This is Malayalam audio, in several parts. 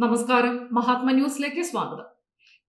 നമസ്കാരം. മഹാത്മ ന്യൂസിലേക്ക് സ്വാഗതം.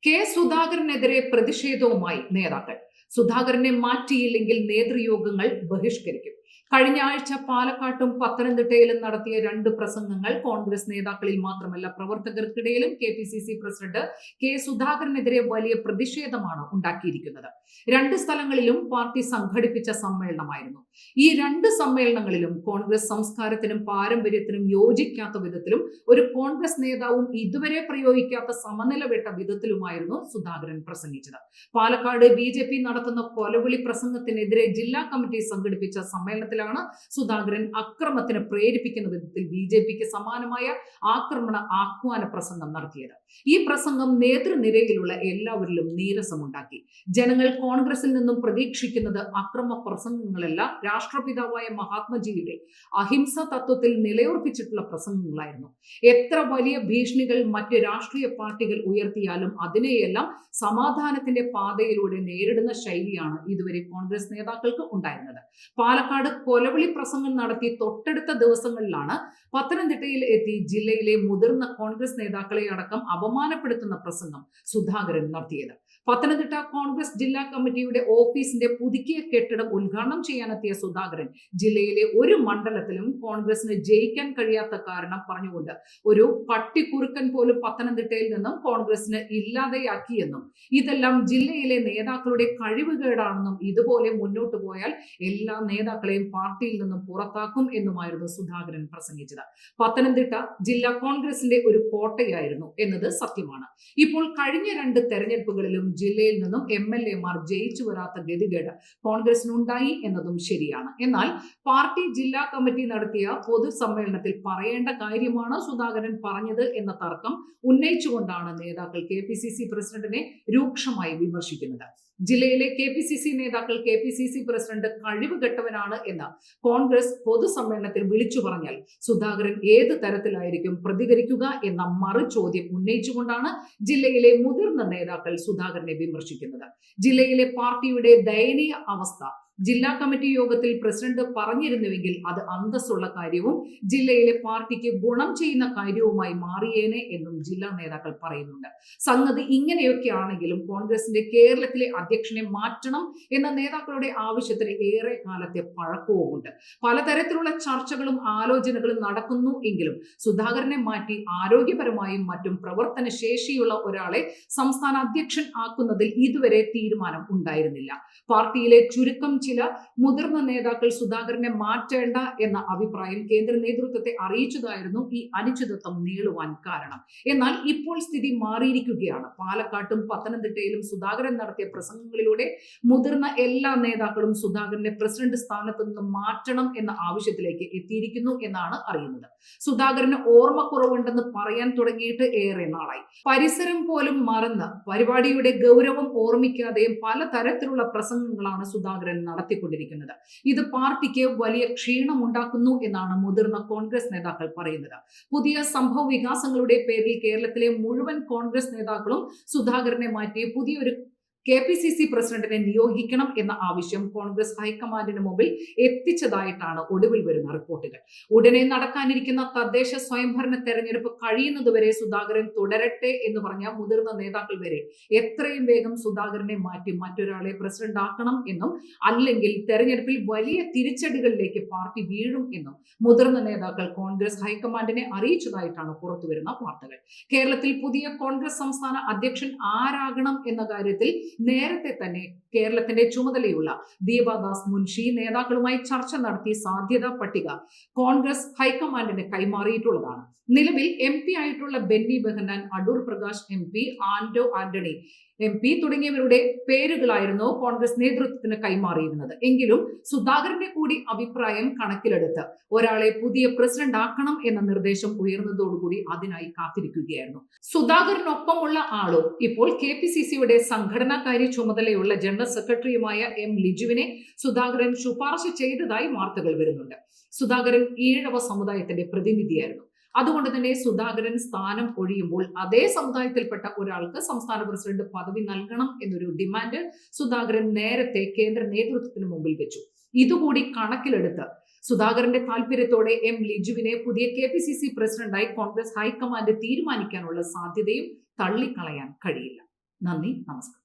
കെ സുധാകരനെതിരെ പ്രതിഷേധവുമായി നേതാക്കൾ. സുധാകരനെ മാറ്റിയില്ലെങ്കിൽ നേതൃയോഗങ്ങൾ ബഹിഷ്കരിക്കും. കഴിഞ്ഞ ആഴ്ച പാലക്കാട്ടും പത്തനംതിട്ടയിലും നടത്തിയ രണ്ട് പ്രസംഗങ്ങൾ കോൺഗ്രസ് നേതാക്കളിൽ മാത്രമല്ല പ്രവർത്തകർക്കിടയിലും K P C C president K സുധാകരനെതിരെ വലിയ പ്രതിഷേധമാണ് ഉണ്ടാക്കിയിരിക്കുന്നത്. രണ്ട് സ്ഥലങ്ങളിലും പാർട്ടി സംഘടിപ്പിച്ച സമ്മേളനമായിരുന്നു. ഈ രണ്ട് സമ്മേളനങ്ങളിലും കോൺഗ്രസ് സംസ്കാരത്തിനും പാരമ്പര്യത്തിനും യോജിക്കാത്ത വിധത്തിലും ഒരു കോൺഗ്രസ് നേതാവും ഇതുവരെ പ്രയോഗിക്കാത്ത സമനില വിട്ട വിധത്തിലുമായിരുന്നു സുധാകരൻ പ്രസംഗിച്ചത്. പാലക്കാട് ബി നടത്തുന്ന കൊലവിളി പ്രസംഗത്തിനെതിരെ ജില്ലാ കമ്മിറ്റി സംഘടിപ്പിച്ച സമ്മേളനത്തിലാണ് സുധാകരൻ അക്രമത്തിന് പ്രേരിപ്പിക്കുന്ന വിധത്തിൽ ബി ജെ പിക്ക് സമാനമായ ആക്രമണ ആഹ്വാന പ്രസംഗം നടത്തിയത്. ഈ പ്രസംഗം നേതൃനിരയിലുള്ള എല്ലാവരിലും നീരസമുണ്ടാക്കി. ജനങ്ങൾ കോൺഗ്രസിൽ നിന്നും പ്രതീക്ഷിക്കുന്നത് അക്രമ പ്രസംഗങ്ങളല്ല രാഷ്ട്രപിതാവായ മഹാത്മജിയുടെ അഹിംസ തത്വത്തിൽ നിലയുറപ്പിച്ചിട്ടുള്ള പ്രസംഗങ്ങളായിരുന്നു. എത്ര വലിയ ഭീഷണികൾ മറ്റ് രാഷ്ട്രീയ പാർട്ടികൾ ഉയർത്തിയാലും അതിനെയെല്ലാം സമാധാനത്തിന്റെ പാതയിലൂടെ നേരിടുന്ന ശൈലിയാണ് ഇതുവരെ കോൺഗ്രസ് നേതാക്കൾക്ക് ഉണ്ടായിരുന്നത്. പാലക്കാട് കൊലവിളി പ്രസംഗം നടത്തി തൊട്ടടുത്ത ദിവസങ്ങളിലാണ് പത്തനംതിട്ടയിൽ എത്തി ജില്ലയിലെ മുതിർന്ന കോൺഗ്രസ് നേതാക്കളെ അടക്കം അപമാനപ്പെടുത്തുന്ന പ്രസംഗം സുധാകരൻ നടത്തിയത്. പത്തനംതിട്ട കോൺഗ്രസ് ജില്ലാ കമ്മിറ്റിയുടെ ഓഫീസിന്റെ പുതുക്കിയ കെട്ടിടം ഉദ്ഘാടനം ചെയ്യാനെത്തിയ സുധാകരൻ ജില്ലയിലെ ഒരു മണ്ഡലത്തിലും കോൺഗ്രസിന് ജയിക്കാൻ കഴിയാത്ത കാരണം പറഞ്ഞുകൊണ്ട് ഒരു പട്ടിക്കുറുക്കൻ പോലും പത്തനംതിട്ടയിൽ നിന്നും കോൺഗ്രസിന് ഇല്ലാതെയാക്കിയെന്നും ഇതെല്ലാം ജില്ലയിലെ നേതാക്കളുടെ കഴിവുകേടാണെന്നും ഇതുപോലെ മുന്നോട്ടു പോയാൽ എല്ലാ നേതാക്കളെയും പാർട്ടിയിൽ നിന്നും പുറത്താക്കും എന്നുമായിരുന്നു സുധാകരൻ പ്രസംഗിച്ചത്. പത്തനംതിട്ട ജില്ലാ കോൺഗ്രസിന്റെ ഒരു കോട്ടയായിരുന്നു എന്നത് സത്യമാണ്. ഇപ്പോൾ കഴിഞ്ഞ രണ്ട് തെരഞ്ഞെടുപ്പുകളിലും ജില്ലയിൽ നിന്നും എം എൽ എമാർ ജയിച്ചു വരാത്ത ഗതികേട് കോൺഗ്രസിനുണ്ടായി എന്നതും ശരിയാണ്. എന്നാൽ പാർട്ടി ജില്ലാ കമ്മിറ്റി നടത്തിയ പൊതുസമ്മേളനത്തിൽ പറയേണ്ട കാര്യമാണ് സുധാകരൻ പറഞ്ഞത് എന്ന തർക്കം ഉന്നയിച്ചുകൊണ്ടാണ് നേതാക്കൾ കെ പി സി സി പ്രസിഡന്റിനെ രൂക്ഷമായി വിമർശിക്കുന്നത്. ജില്ലയിലെ കെ പി സി സി നേതാക്കൾ K P C C president കഴിവ് കെട്ടവനാണ് എന്ന് കോൺഗ്രസ് പൊതുസമ്മേളനത്തിൽ വിളിച്ചു പറഞ്ഞാൽ സുധാകരൻ ഏത് തരത്തിലായിരിക്കും പ്രതികരിക്കുക എന്ന മറു ചോദ്യം ഉന്നയിച്ചുകൊണ്ടാണ് ജില്ലയിലെ മുതിർന്ന നേതാക്കൾ സുധാകരനെ വിമർശിക്കുന്നത്. ജില്ലയിലെ പാർട്ടിയുടെ ദയനീയ അവസ്ഥ ജില്ലാ കമ്മിറ്റി യോഗത്തിൽ പ്രസിഡന്റ് പറഞ്ഞിരുന്നുവെങ്കിൽ അത് അന്തസ്സുള്ള കാര്യവും ജില്ലയിലെ പാർട്ടിക്ക് ഗുണം ചെയ്യുന്ന കാര്യവുമായി മാറിയേനെ എന്നും ജില്ലാ നേതാക്കൾ പറയുന്നുണ്ട്. സംഗതി ഇങ്ങനെയൊക്കെയാണെങ്കിലും കോൺഗ്രസിന്റെ കേരളത്തിലെ അധ്യക്ഷനെ മാറ്റണം എന്ന നേതാക്കളുടെ ആവശ്യത്തിന് ഏറെ കാലത്തെ പഴക്കവുമുണ്ട്. പലതരത്തിലുള്ള ചർച്ചകളും ആലോചനകളും നടക്കുന്നു എങ്കിലും സുധാകരനെ മാറ്റി ആരോഗ്യപരമായും മറ്റും പ്രവർത്തന ശേഷിയുള്ള ഒരാളെ സംസ്ഥാന അധ്യക്ഷൻ ആക്കുന്നതിൽ ഇതുവരെ തീരുമാനം ഉണ്ടായിരുന്നില്ല. പാർട്ടിയിലെ ചുരുക്കം ചില മുതിർന്ന നേതാക്കൾ സുധാകരനെ മാറ്റേണ്ട എന്ന അഭിപ്രായം കേന്ദ്ര നേതൃത്വത്തെ അറിയിച്ചതായിരുന്നു ഈ അനിശ്ചിതത്വം നീളുവാൻ കാരണം. എന്നാൽ ഇപ്പോൾ സ്ഥിതി മാറിയിരിക്കുകയാണ്. പാലക്കാട്ടും പത്തനംതിട്ടയിലും സുധാകരൻ നടത്തിയ പ്രസംഗങ്ങളിലൂടെ മുതിർന്ന എല്ലാ നേതാക്കളും സുധാകരനെ പ്രസിഡന്റ് സ്ഥാനത്ത് നിന്ന് മാറ്റണം എന്ന ആവശ്യത്തിലേക്ക് എത്തിയിരിക്കുന്നു എന്നാണ് അറിയുന്നത്. സുധാകരന് ഓർമ്മക്കുറവുണ്ടെന്ന് പറയാൻ തുടങ്ങിയിട്ട് ഏറെ നാളായി. പരിസരം പോലും മറന്ന് പരിപാടിയുടെ ഗൗരവം ഓർമ്മിക്കാതെയും പലതരത്തിലുള്ള പ്രസംഗങ്ങളാണ് സുധാകരൻ നടത്തിക്കൊണ്ടിരിക്കുന്നത്. ഇത് പാർട്ടിക്ക് വലിയ ക്ഷീണമുണ്ടാക്കുന്നു എന്നാണ് മുതിർന്ന കോൺഗ്രസ് നേതാക്കൾ പറയുന്നത്. പുതിയ സംഭവ വികാസങ്ങളുടെ പേരിൽ കേരളത്തിലെ മുഴുവൻ കോൺഗ്രസ് നേതാക്കളും സുധാകരനെ മാറ്റി പുതിയൊരു കെ പി സി സി പ്രസിഡന്റിനെ നിയോഗിക്കണം എന്ന ആവശ്യം കോൺഗ്രസ് ഹൈക്കമാൻഡിന് മുമ്പിൽ എത്തിച്ചതായിട്ടാണ് ഒടുവിൽ വരുന്ന റിപ്പോർട്ടുകൾ. ഉടനെ നടക്കാനിരിക്കുന്ന തദ്ദേശ സ്വയംഭരണ തെരഞ്ഞെടുപ്പ് കഴിയുന്നതുവരെ സുധാകരൻ തുടരട്ടെ എന്ന് പറഞ്ഞ മുതിർന്ന നേതാക്കൾ വരെ എത്രയും വേഗം സുധാകരനെ മാറ്റി മറ്റൊരാളെ പ്രസിഡന്റ് ആക്കണം എന്നും അല്ലെങ്കിൽ തെരഞ്ഞെടുപ്പിൽ വലിയ തിരിച്ചടികളിലേക്ക് പാർട്ടി വീഴും എന്നും മുതിർന്ന നേതാക്കൾ കോൺഗ്രസ് ഹൈക്കമാൻഡിനെ അറിയിച്ചതായിട്ടാണ് പുറത്തുവരുന്ന വാർത്തകൾ. കേരളത്തിൽ പുതിയ കോൺഗ്രസ് സംസ്ഥാന അധ്യക്ഷൻ ആരാകണം എന്ന കാര്യത്തിൽ നേരത്തെ തന്നെ കേരളത്തിന്റെ ചുമതലയുള്ള ദീപാദാസ് മുൻഷി നേതാക്കളുമായി ചർച്ച നടത്തി സാധ്യതാ പട്ടിക കോൺഗ്രസ് ഹൈക്കമാൻഡിന് കൈമാറിയിട്ടുള്ളതാണ്. നിലവിൽ എം പി ആയിട്ടുള്ള Benny Behanan Adoor Prakash M P Anto Antony M P തുടങ്ങിയവരുടെ പേരുകളായിരുന്നു കോൺഗ്രസ് നേതൃത്വത്തിന് കൈമാറിയിരുന്നത്. എങ്കിലും സുധാകരന്റെ കൂടി അഭിപ്രായം കണക്കിലെടുത്ത് ഒരാളെ പുതിയ പ്രസിഡന്റ് ആക്കണം എന്ന നിർദ്ദേശം ഉയർന്നതോടുകൂടി അതിനായി കാത്തിരിക്കുകയായിരുന്നു. സുധാകരനൊപ്പമുള്ള ആളും ഇപ്പോൾ കെ പി സി സിയുടെ സംഘടനാകാര്യ ചുമതലയുള്ള ജനറൽ സെക്രട്ടറിയുമായ എം ലിജുവിനെ സുധാകരൻ ശുപാർശ ചെയ്തതായി വാർത്തകൾ വരുന്നുണ്ട്. സുധാകരൻ ഈഴവ സമുദായത്തിന്റെ പ്രതിനിധിയായിരുന്നു. അതുകൊണ്ട് തന്നെ സുധാകരൻ സ്ഥാനം ഒഴിയുമ്പോൾ അതേ സമുദായത്തിൽപ്പെട്ട ഒരാൾക്ക് സംസ്ഥാന പ്രസിഡന്റ് പദവി നൽകണം എന്നൊരു ഡിമാൻഡ് സുധാകരൻ നേരത്തെ കേന്ദ്ര നേതൃത്വത്തിന് മുമ്പിൽ വെച്ചു. ഇതുകൂടി കണക്കിലെടുത്ത് സുധാകരന്റെ താല്പര്യത്തോടെ എം ലിജുവിനെ പുതിയ കെ പി സി സി പ്രസിഡന്റായി കോൺഗ്രസ് ഹൈക്കമാൻഡ് തീരുമാനിക്കാനുള്ള സാധ്യതയും തള്ളിക്കളയാൻ കഴിയില്ല. നന്ദി നമസ്കാരം.